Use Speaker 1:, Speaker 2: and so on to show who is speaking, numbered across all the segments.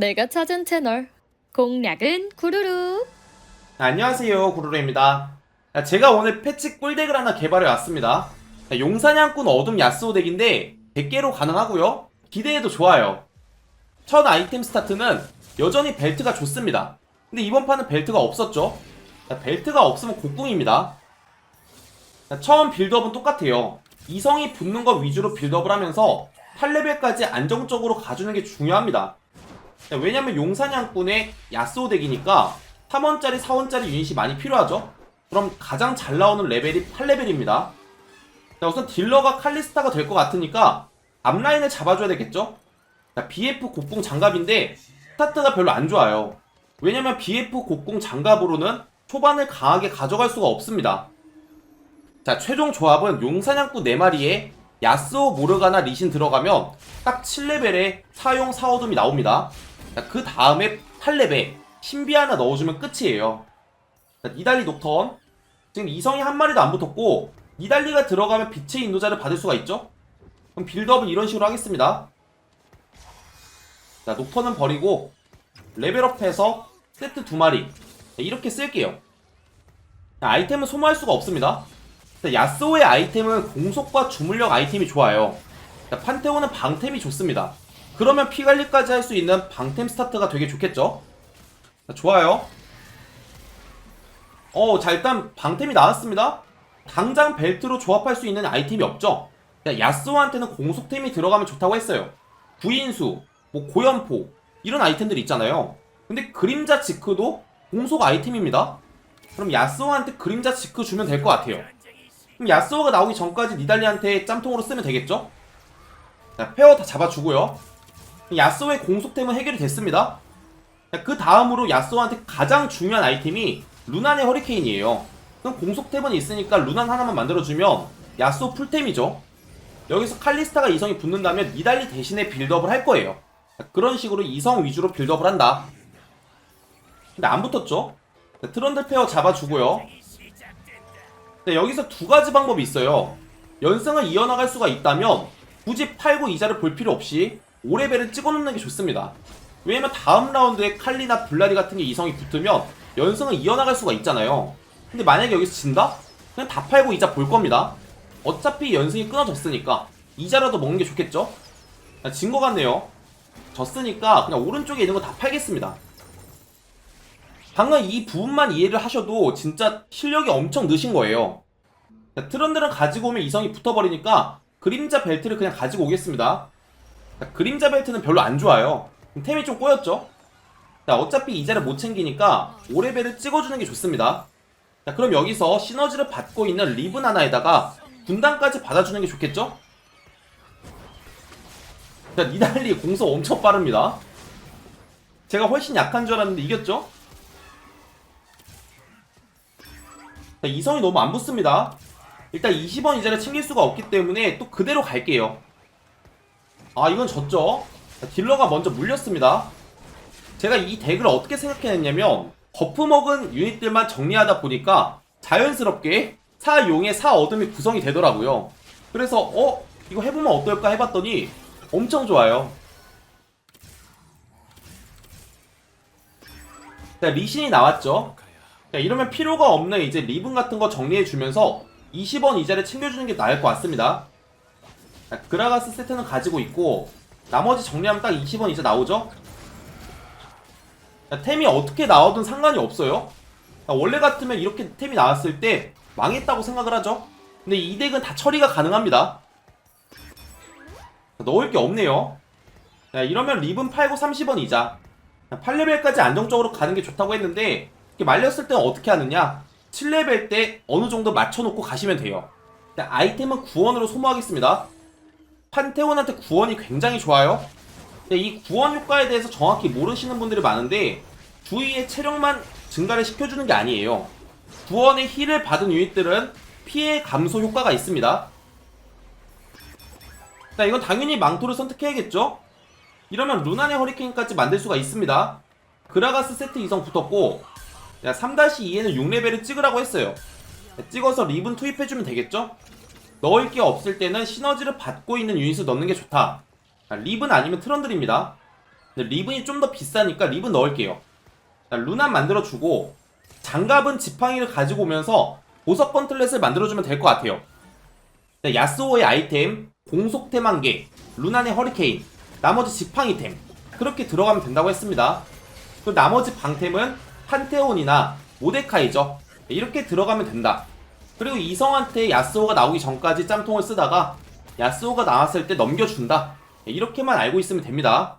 Speaker 1: 내가 찾은 채널. 공략은 구루루.
Speaker 2: 네, 안녕하세요 구루루입니다. 자, 제가 오늘 패치 꿀덱을 하나 개발해 왔습니다. 자, 용사냥꾼 어둠 야스오 덱인데 100개로 가능하고요. 기대해도 좋아요. 첫 아이템 스타트는 여전히 벨트가 좋습니다. 근데 이번 판은 벨트가 없었죠. 자, 벨트가 없으면 곡궁입니다. 자, 처음 빌드업은 똑같아요. 이성이 붙는 것 위주로 빌드업을 하면서 8레벨까지 안정적으로 가주는 게 중요합니다 자, 왜냐면 용사냥꾼의 야스오 덱이니까 3원짜리, 4원짜리 유닛이 많이 필요하죠? 그럼 가장 잘 나오는 레벨이 8레벨입니다. 자, 우선 딜러가 칼리스타가 될 것 같으니까 앞라인을 잡아줘야 되겠죠? 자, BF 곡궁 장갑인데 스타트가 별로 안 좋아요. 왜냐면 BF 곡궁 장갑으로는 초반을 강하게 가져갈 수가 없습니다. 자, 최종 조합은 용사냥꾼 4마리에 야스오, 모르가나, 리신 들어가면 딱 7레벨에 사용 사오둠이 나옵니다. 자, 그 다음에 8레벨 신비 하나 넣어주면 끝이에요. 자, 니달리 녹턴 지금 이성이 한 마리도 안 붙었고 니달리가 들어가면 빛의 인도자를 받을 수가 있죠? 그럼 빌드업은 이런 식으로 하겠습니다. 자 녹턴은 버리고 레벨업해서 세트 두 마리 자, 이렇게 쓸게요. 자, 아이템은 소모할 수가 없습니다. 자, 야스오의 아이템은 공속과 주물력 아이템이 좋아요. 자, 판테온은 방템이 좋습니다. 그러면 피 관리까지 할 수 있는 방템 스타트가 되게 좋겠죠? 자, 좋아요. 어, 자, 일단 방템이 나왔습니다. 당장 벨트로 조합할 수 있는 아이템이 없죠? 야, 야스오한테는 공속템이 들어가면 좋다고 했어요. 구인수, 뭐 고연포, 이런 아이템들이 있잖아요. 근데 그림자 지크도 공속 아이템입니다. 그럼 야스오한테 그림자 지크 주면 될 것 같아요. 그럼 야스오가 나오기 전까지 니달리한테 짬통으로 쓰면 되겠죠? 자, 페어 다 잡아주고요. 야스오의 공속템은 해결이 됐습니다. 그 다음으로 야스오한테 가장 중요한 아이템이 루난의 허리케인이에요. 그럼 공속템은 있으니까 루난 하나만 만들어주면 야스오 풀템이죠. 여기서 칼리스타가 이성이 붙는다면 니달리 대신에 빌드업을 할 거예요. 그런 식으로 이성 위주로 빌드업을 한다. 근데 안 붙었죠? 트런들 페어 잡아주고요. 네, 여기서 두 가지 방법이 있어요. 연승을 이어나갈 수가 있다면 굳이 팔고 이자를 볼 필요 없이 5레벨을 찍어놓는 게 좋습니다. 왜냐면 다음 라운드에 칼리나 블라디 같은 게 이성이 붙으면 연승을 이어나갈 수가 있잖아요. 근데 만약에 여기서 진다? 그냥 다 팔고 이자 볼 겁니다. 어차피 연승이 끊어졌으니까 이자라도 먹는 게 좋겠죠? 진것 같네요. 졌으니까 그냥 오른쪽에 있는 거 다 팔겠습니다. 방금 이 부분만 이해를 하셔도 진짜 실력이 엄청 느신 거예요. 자, 트런들은 가지고 오면 이성이 붙어버리니까 그림자 벨트를 그냥 가지고 오겠습니다. 자, 그림자 벨트는 별로 안 좋아요. 템이 좀 꼬였죠? 자, 어차피 이자를 못 챙기니까 5레벨을 찍어주는 게 좋습니다. 자, 그럼 여기서 시너지를 받고 있는 리븐 하나에다가 분단까지 받아주는 게 좋겠죠? 자, 니달리 공속 엄청 빠릅니다. 제가 훨씬 약한 줄 알았는데 이겼죠? 자, 이성이 너무 안 붙습니다. 일단 20원 이자를 챙길 수가 없기 때문에 또 그대로 갈게요. 아, 이건 졌죠? 자, 딜러가 먼저 물렸습니다. 제가 이 덱을 어떻게 생각해냈냐면 버프 먹은 유닛들만 정리하다 보니까 자연스럽게 사용의 사어둠이 구성이 되더라고요. 그래서 어? 이거 해보면 어떨까 해봤더니 엄청 좋아요. 자, 리신이 나왔죠. 자, 이러면 필요가 없는 이제 리븐 같은 거 정리해주면서 20원 이자를 챙겨주는 게 나을 것 같습니다. 자, 그라가스 세트는 가지고 있고 나머지 정리하면 딱 20원 이자 나오죠? 자, 템이 어떻게 나오든 상관이 없어요. 자, 원래 같으면 이렇게 템이 나왔을 때 망했다고 생각을 하죠. 근데 이 덱은 다 처리가 가능합니다. 자, 넣을 게 없네요. 자, 이러면 리븐 팔고 30원 이자. 8레벨까지 안정적으로 가는 게 좋다고 했는데 말렸을 때는 어떻게 하느냐? 7레벨 때 어느 정도 맞춰놓고 가시면 돼요. 자, 아이템은 구원으로 소모하겠습니다. 판테온한테 구원이 굉장히 좋아요. 근데 이 구원 효과에 대해서 정확히 모르시는 분들이 많은데 주위의 체력만 증가를 시켜주는 게 아니에요. 구원의 힐을 받은 유닛들은 피해 감소 효과가 있습니다. 자, 이건 당연히 망토를 선택해야겠죠? 이러면 루난의 허리케인까지 만들 수가 있습니다. 그라가스 세트 이성 붙었고, 야, 3-2에는 6레벨을 찍으라고 했어요. 자, 찍어서 리븐 투입해주면 되겠죠? 넣을 게 없을 때는 시너지를 받고 있는 유닛을 넣는 게 좋다. 자, 리븐 아니면 트런들입니다. 리븐이 좀 더 비싸니까 리븐 넣을게요. 자, 루난 만들어주고 장갑은 지팡이를 가지고 오면서 보석 건틀렛을 만들어주면 될 것 같아요. 자, 야스오의 아이템, 공속템 한 개, 루난의 허리케인, 나머지 지팡이템 그렇게 들어가면 된다고 했습니다. 그 나머지 방템은 판테온이나 모데카이죠. 이렇게 들어가면 된다. 그리고 이성한테 야스오가 나오기 전까지 짬통을 쓰다가 야스오가 나왔을 때 넘겨준다. 이렇게만 알고 있으면 됩니다.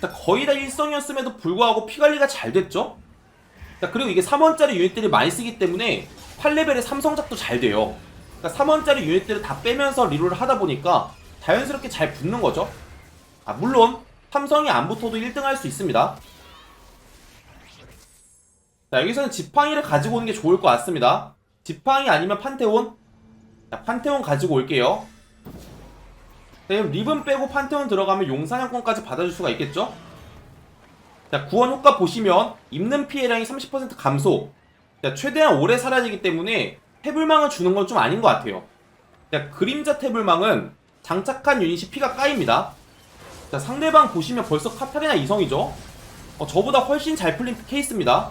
Speaker 2: 자, 거의 다 일성이었음에도 불구하고 피 관리가 잘 됐죠? 자, 그리고 이게 3원짜리 유닛들이 많이 쓰기 때문에 8레벨의 삼성작도 잘 돼요. 그러니까 3원짜리 유닛들을 다 빼면서 리롤을 하다 보니까 자연스럽게 잘 붙는 거죠. 아, 물론 삼성이 안 붙어도 1등 할 수 있습니다. 자, 여기서는 지팡이를 가지고 오는 게 좋을 것 같습니다. 지팡이 아니면 판테온? 자, 판테온 가지고 올게요. 자, 그럼 리븐 빼고 판테온 들어가면 용사냥권까지 받아줄 수가 있겠죠? 자, 구원 효과 보시면 입는 피해량이 30% 감소. 자, 최대한 오래 사라지기 때문에 태블망을 주는 건 좀 아닌 것 같아요. 자, 그림자 태블망은 장착한 유닛이 피가 까입니다. 자, 상대방 보시면 벌써 카타리나 이성이죠? 어, 저보다 훨씬 잘 풀린 케이스입니다.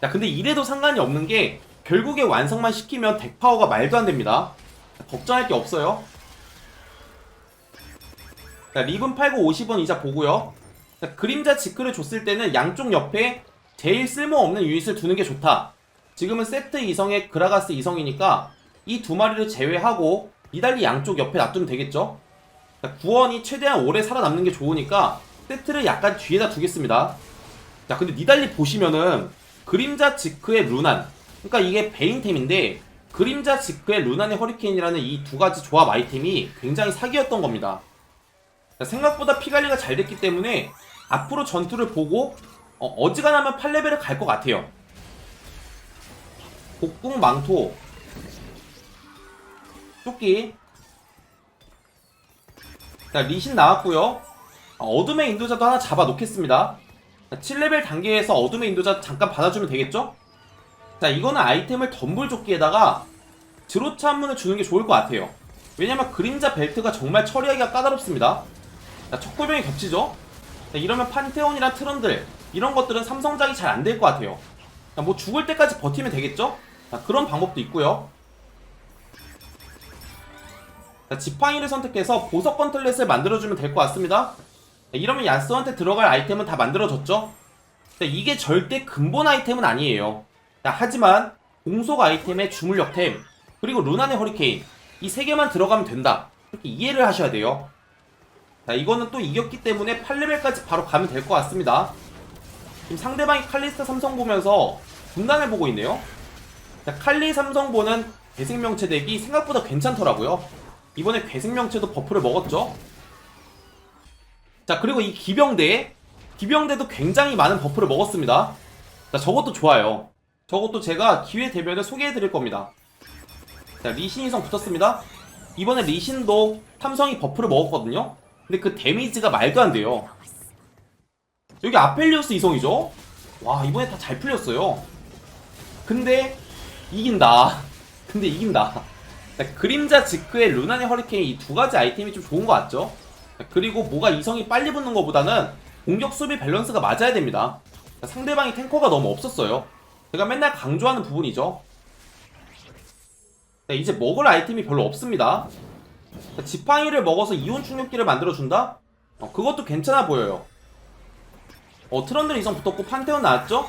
Speaker 2: 자, 근데 이래도 상관이 없는 게 결국에 완성만 시키면 덱 파워가 말도 안 됩니다. 자, 걱정할 게 없어요. 자, 리븐 팔고 50원 이자 보고요. 자, 그림자 지크를 줬을 때는 양쪽 옆에 제일 쓸모없는 유닛을 두는 게 좋다. 지금은 세트 이성의 그라가스 이성이니까 이 두 마리를 제외하고 니달리 양쪽 옆에 놔두면 되겠죠? 자, 구원이 최대한 오래 살아남는 게 좋으니까 세트를 약간 뒤에다 두겠습니다. 자, 근데 니달리 보시면은 그림자 지크의 루난. 그러니까 이게 베인템인데 그림자 지크의 루난의 허리케인이라는 이 두 가지 조합 아이템이 굉장히 사기였던 겁니다. 자, 생각보다 피 관리가 잘 됐기 때문에 앞으로 전투를 보고 어, 지간하면 8레벨을 갈 것 같아요. 복궁 망토 조끼 자 리신 나왔고요 아, 어둠의 인도자도 하나 잡아 놓겠습니다 7레벨 단계에서 어둠의 인도자 잠깐 받아주면 되겠죠? 자 이거는 아이템을 덤불 조끼에다가 드로차 한문을 주는 게 좋을 것 같아요 왜냐면 그림자 벨트가 정말 처리하기가 까다롭습니다 자 척골병이 겹치죠? 자, 이러면 판테온이랑 트런들 이런 것들은 삼성작이 잘 안 될 것 같아요 자, 뭐 죽을 때까지 버티면 되겠죠? 자, 그런 방법도 있고요 자, 지팡이를 선택해서 보석 건틀렛을 만들어주면 될 것 같습니다. 자, 이러면 야스한테 들어갈 아이템은 다 만들어졌죠? 자, 이게 절대 근본 아이템은 아니에요. 자, 하지만 공속 아이템의 주물력템 그리고 루난의 허리케인 이 세 개만 들어가면 된다. 이렇게 이해를 하셔야 돼요. 자, 이거는 또 이겼기 때문에 8레벨까지 바로 가면 될 것 같습니다. 지금 상대방이 칼리스타 삼성 보면서 분단을 보고 있네요. 자, 칼리 삼성 보는 대생명체 덱이 생각보다 괜찮더라고요. 이번에 괴생명체도 버프를 먹었죠. 자 그리고 이 기병대 기병대도 굉장히 많은 버프를 먹었습니다. 자 저것도 좋아요. 저것도 제가 기회 되면 소개해드릴 겁니다. 자 리신이성 붙었습니다. 이번에 리신도 탐성이 버프를 먹었거든요. 근데 그 데미지가 말도 안 돼요. 여기 아펠리오스 이성이죠? 와 이번에 다 잘 풀렸어요. 근데 이긴다. 근데 이긴다. 자, 그림자 지크의 루난의 허리케인 이 두 가지 아이템이 좀 좋은 것 같죠? 자, 그리고 뭐가 이성이 빨리 붙는 것보다는 공격 수비 밸런스가 맞아야 됩니다. 자, 상대방이 탱커가 너무 없었어요. 제가 맨날 강조하는 부분이죠. 자, 이제 먹을 아이템이 별로 없습니다. 자, 지팡이를 먹어서 이온 충격기를 만들어준다? 어, 그것도 괜찮아 보여요. 어, 트런들 이성 붙었고 판테온 나왔죠?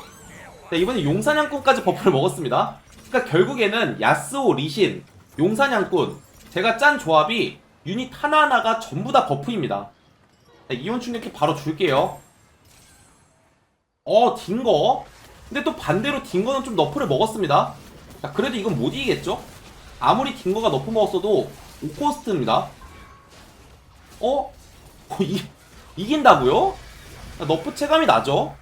Speaker 2: 자, 이번에 용사냥꾼까지 버프를 먹었습니다. 그러니까 결국에는 야스오, 리신, 용사냥꾼 제가 짠 조합이 유닛 하나하나가 전부 다 버프입니다 자, 이온 충격기 바로 줄게요 어 딩거 근데 또 반대로 딩거는 좀 너프를 먹었습니다 자 그래도 이건 못 이기겠죠 아무리 딩거가 너프 먹었어도 5코스트입니다 어? 어 이, 이긴다고요? 자, 너프 체감이 나죠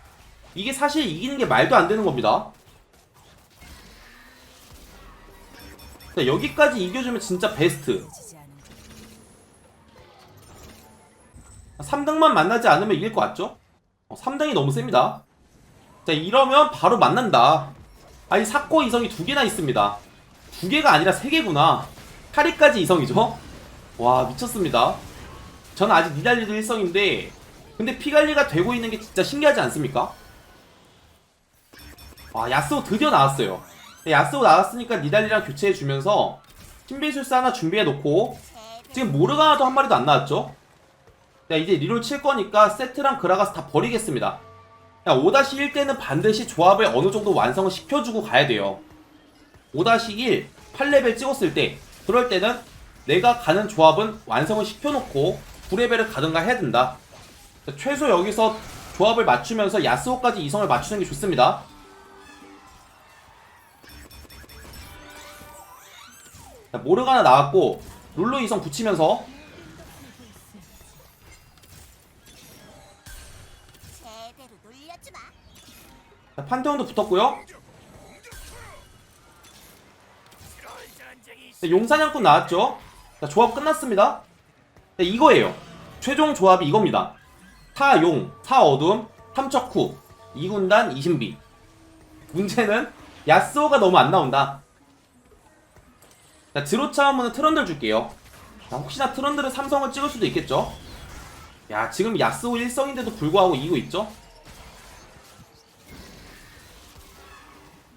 Speaker 2: 이게 사실 이기는 게 말도 안 되는 겁니다 자, 여기까지 이겨주면 진짜 베스트. 3등만 만나지 않으면 이길 것 같죠? 어, 3등이 너무 셉니다. 자, 이러면 바로 만난다. 아니, 사코 이성이 두 개나 있습니다. 두 개가 아니라 세 개구나. 카리까지 이성이죠? 와, 미쳤습니다. 저는 아직 니달리도 일성인데, 근데 피 관리가 되고 있는 게 진짜 신기하지 않습니까? 아 야스오 드디어 나왔어요 야스오 나왔으니까 니달리랑 교체해주면서 신비술사 하나 준비해놓고 지금 모르가나도 한 마리도 안 나왔죠? 야 이제 리롤 칠 거니까 세트랑 그라가스 다 버리겠습니다 야 5-1 때는 반드시 조합을 어느 정도 완성을 시켜주고 가야 돼요. 5-1 8레벨 찍었을 때. 그럴 때는 내가 가는 조합은 완성을 시켜놓고 9레벨을 가든가 해야 된다. 최소 여기서 조합을 맞추면서 야스오까지 이성을 맞추는 게 좋습니다. 자, 모르가나 나왔고 룰루 이성 붙이면서 자, 판테온도 붙었고요. 자, 용사냥꾼 나왔죠? 자, 조합 끝났습니다. 자, 이거예요. 최종 조합이 이겁니다. 타용, 타어둠, 탐척후 2군단 이신비. 문제는 야스오가 너무 안 나온다. 자 드로차하면은 트런들 줄게요. 자, 혹시나 트런들은 삼성을 찍을 수도 있겠죠? 야 지금 야스오 1성인데도 불구하고 이기고 있죠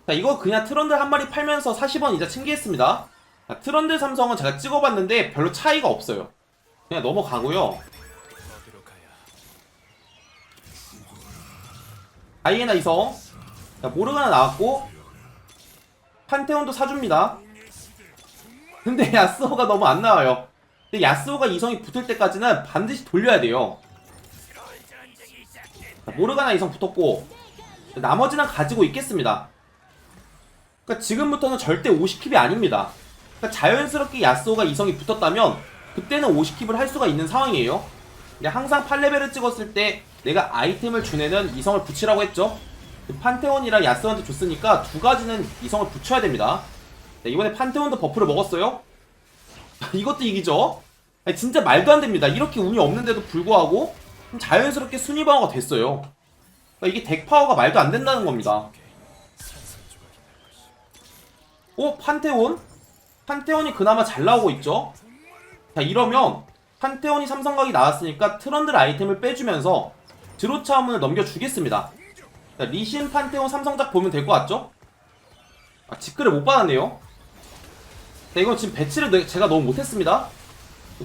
Speaker 2: 자 이거 그냥 트런들 한 마리 팔면서 40원 이자 챙기겠습니다. 자, 트런들 삼성은 제가 찍어봤는데 별로 차이가 없어요. 그냥 넘어가고요. 아이에나 이성. 자, 모르가나 나왔고 판테온도 사줍니다. 근데 야스오가 너무 안 나와요. 근데 야스오가 이성이 붙을 때까지는 반드시 돌려야 돼요. 자, 모르가나 이성 붙었고 나머지는 가지고 있겠습니다 그러니까 지금부터는 절대 50킵이 아닙니다. 그러니까 자연스럽게 야스오가 이성이 붙었다면 그때는 50킵을 할 수가 있는 상황이에요. 항상 8레벨을 찍었을 때 내가 아이템을 준 애는 이성을 붙이라고 했죠. 그 판테온이랑 야스오한테 줬으니까 두 가지는 이성을 붙여야 됩니다. 네, 이번에 판테온도 버프를 먹었어요. 이것도 이기죠. 아니, 진짜 말도 안 됩니다. 이렇게 운이 없는데도 불구하고 자연스럽게 순위 방어가 됐어요. 그러니까 이게 덱 파워가 말도 안 된다는 겁니다. 오 판테온? 판테온이 그나마 잘 나오고 있죠? 자 이러면 판테온이 삼성각이 나왔으니까 트런들 아이템을 빼주면서 드로차 화문을 넘겨주겠습니다 자, 리신 판테온 삼성작 보면 될 것 같죠? 아 직글을 못 받았네요 자 이건 지금 배치를 내- 제가 너무 못했습니다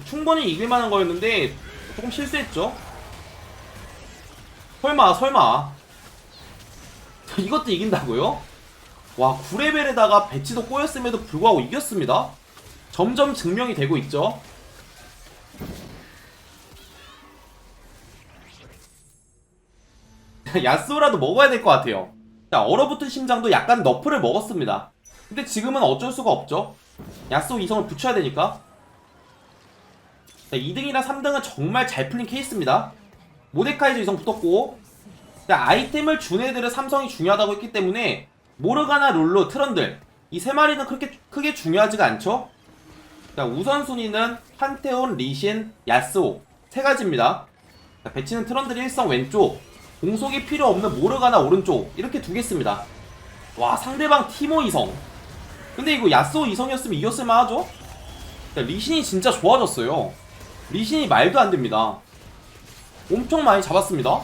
Speaker 2: 충분히 이길만한 거였는데 조금 실수했죠 설마 설마 이것도 이긴다고요? 와 9레벨에다가 배치도 꼬였음에도 불구하고 이겼습니다. 점점 증명이 되고 있죠. 야스오라도 먹어야 될 것 같아요. 자 얼어붙은 심장도 약간 너프를 먹었습니다. 근데 지금은 어쩔 수가 없죠. 야스오 이성을 붙여야 되니까. 자 2등이랑 3등은 정말 잘 풀린 케이스입니다. 모데카이저 이성 붙었고. 자 아이템을 준 애들은 삼성이 중요하다고 했기 때문에 모르가나 룰루 트런들. 이 세 마리는 그렇게 크게 중요하지가 않죠? 자 우선순위는 판테온 리신 야스오. 세 가지입니다. 자, 배치는 트런들 일성 왼쪽. 공속이 필요 없는 모르가나 오른쪽. 이렇게 두겠습니다. 와 상대방 티모 이성. 근데 이거 야스오 이성이었으면 이겼을만 하죠? 자, 리신이 진짜 좋아졌어요. 리신이 말도 안 됩니다. 엄청 많이 잡았습니다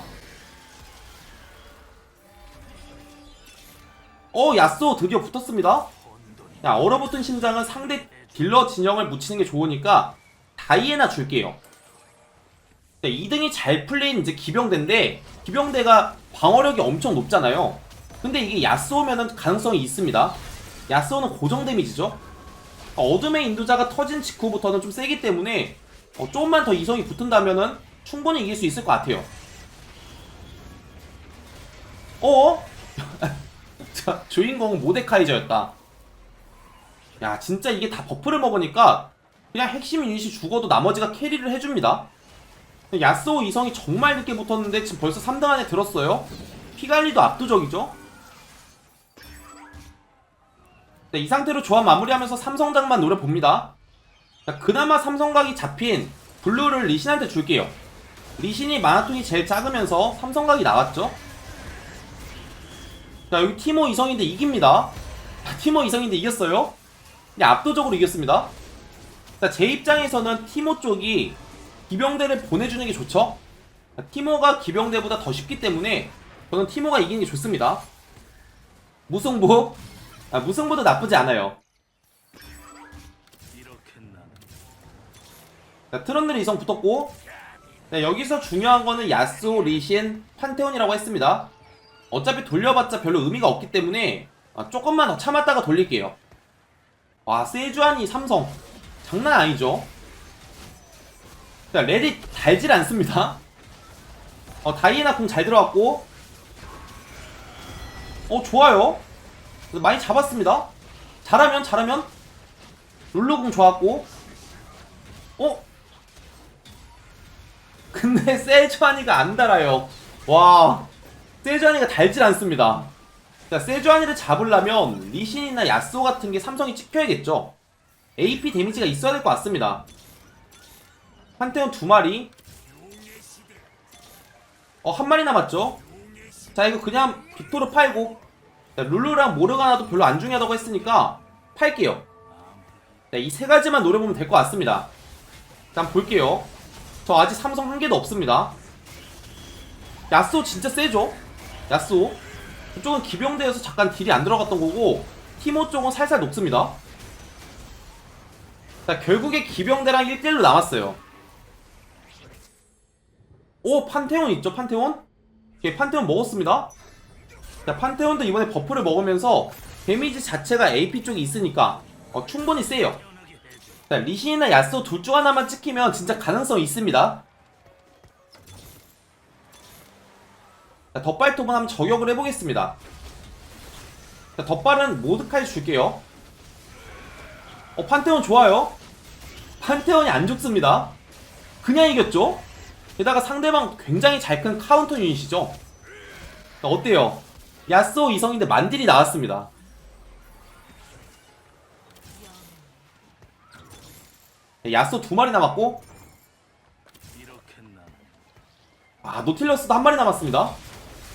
Speaker 2: 어 야스오 드디어 붙었습니다. 야 얼어붙은 심장은 상대 딜러 진영을 묻히는 게 좋으니까 다이애나 줄게요. 2등이 잘 풀린 이제 기병대인데 기병대가 방어력이 엄청 높잖아요. 근데 이게 야스오면은 가능성이 있습니다. 야스오는 고정 데미지죠. 어둠의 인도자가 터진 직후부터는 좀 세기 때문에 어, 조금만 더 이성이 붙은다면은 충분히 이길 수 있을 것 같아요. 어? 자, 주인공은 모데카이저였다. 야, 진짜 이게 다 버프를 먹으니까 그냥 핵심 유닛이 죽어도 나머지가 캐리를 해줍니다. 야스오 이성이 정말 늦게 붙었는데 지금 벌써 3등 안에 들었어요. 피관리도 압도적이죠. 네, 이 상태로 조합 마무리하면서 삼성작만 노려봅니다. 자, 그나마 삼성각이 잡힌 블루를 리신한테 줄게요. 리신이 마나톤이 제일 작으면서 삼성각이 나왔죠. 자 여기 티모 이성인데 이깁니다 아, 티모 이성인데 이겼어요 근데 압도적으로 이겼습니다 자제 입장에서는 티모 쪽이 기병대를 보내주는 게 좋죠 티모가 기병대보다 더 쉽기 때문에 저는 티모가 이기는 게 좋습니다. 무승부? 아, 무승부도 나쁘지 않아요. 자, 트런들 이성 붙었고 네, 여기서 중요한 거는 야스오, 리신, 판테온이라고 했습니다. 어차피 돌려봤자 별로 의미가 없기 때문에 아, 조금만 더 참았다가 돌릴게요. 와 세주안이 삼성 장난 아니죠? 자, 레디 달질 않습니다. 어, 다이애나 공 잘 들어갔고 어 좋아요 많이 잡았습니다 잘하면 잘하면 룰루 공 좋았고 어? 근데 세주아니가 안 달아요 와 세주아니가 달질 않습니다 자 세주아니를 잡으려면 리신이나 야스오 같은 게 삼성이 찍혀야겠죠 AP 데미지가 있어야 될 것 같습니다 판테온 두 마리 어, 한 마리 남았죠? 자, 이거 그냥 빅토르 팔고, 자, 룰루랑 모르가나도 별로 안 중요하다고 했으니까, 팔게요. 자, 이 세 가지만 노려보면 될 것 같습니다. 자, 한번 볼게요. 저 아직 삼성 한 개도 없습니다. 야스오 진짜 세죠? 야스오. 이쪽은 기병대여서 잠깐 딜이 안 들어갔던 거고, 티모 쪽은 살살 녹습니다. 자, 결국에 기병대랑 1대1로 남았어요. 오 판테온 있죠 판테온? 예, 판테온 먹었습니다 자 판테온도 이번에 버프를 먹으면서 데미지 자체가 AP 쪽에 있으니까 어, 충분히 세요 자 리신이나 야스오 둘 중 하나만 찍히면 진짜 가능성이 있습니다 덧발톱은 한번 저격을 해보겠습니다 자 덧발은 모드까지 줄게요 어 판테온 좋아요 판테온이 안 죽습니다 그냥 이겼죠? 게다가 상대방 굉장히 잘 큰 카운터 유닛이죠. 자, 어때요? 야스오 이성인데 만딜이 나왔습니다. 네, 야스오 두 마리 남았고, 아 노틸러스도 한 마리 남았습니다.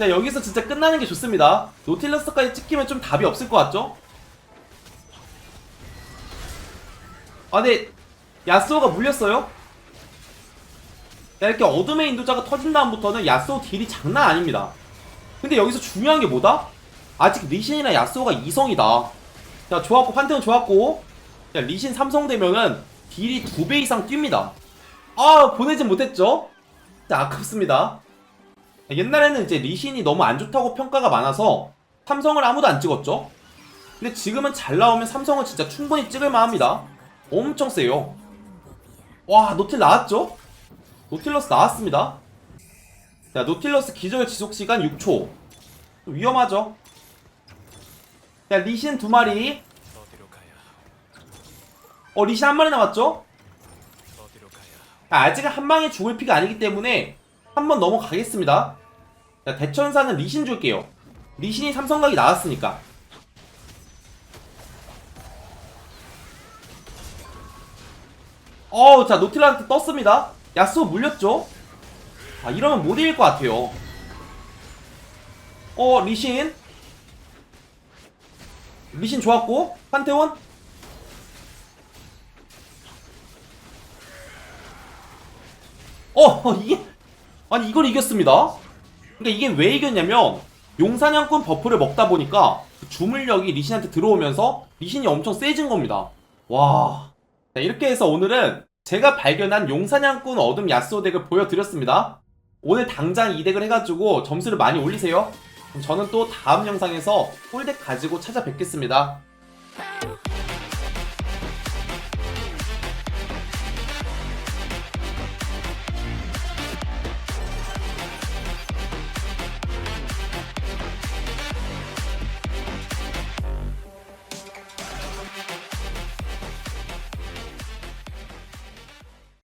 Speaker 2: 자 여기서 진짜 끝나는 게 좋습니다. 노틸러스까지 찍히면 좀 답이 없을 것 같죠? 아 근데 야스오가 물렸어요? 자, 이렇게 어둠의 인도자가 터진 다음부터는 야스오 딜이 장난 아닙니다. 근데 여기서 중요한 게 뭐다? 아직 리신이나 야스오가 이성이다. 자, 좋았고, 판테온 좋았고. 자, 리신 삼성 되면은 딜이 두배 이상 뜁니다. 아, 보내진 못했죠? 자, 아깝습니다. 옛날에는 이제 리신이 너무 안 좋다고 평가가 많아서 삼성을 아무도 안 찍었죠? 근데 지금은 잘 나오면 삼성은 진짜 충분히 찍을만 합니다. 엄청 세요. 와, 노틸 나왔죠? 노틸러스 나왔습니다. 자, 노틸러스 기절 지속 시간 6초. 좀 위험하죠? 자, 리신 두 마리. 어, 리신 한 마리 남았죠? 아, 아직은 한 방에 죽을 피가 아니기 때문에 한번 넘어가겠습니다. 자, 대천사는 리신 줄게요. 리신이 삼성각이 나왔으니까. 어우, 자, 노틸한테 떴습니다. 야스오 물렸죠? 아 이러면 못 이길 것 같아요 어 리신 리신 좋았고 판테온 어 이게 아니 이걸 이겼습니다 그러니까 이게 왜 이겼냐면 용사냥꾼 버프를 먹다 보니까 그 주물력이 리신한테 들어오면서 리신이 엄청 세진 겁니다 와 자, 이렇게 해서 오늘은 제가 발견한 용사냥꾼 어둠 야스오 덱을 보여드렸습니다. 오늘 당장 이 덱을 해가지고 점수를 많이 올리세요. 저는 또 다음 영상에서 홀덱 가지고 찾아뵙겠습니다.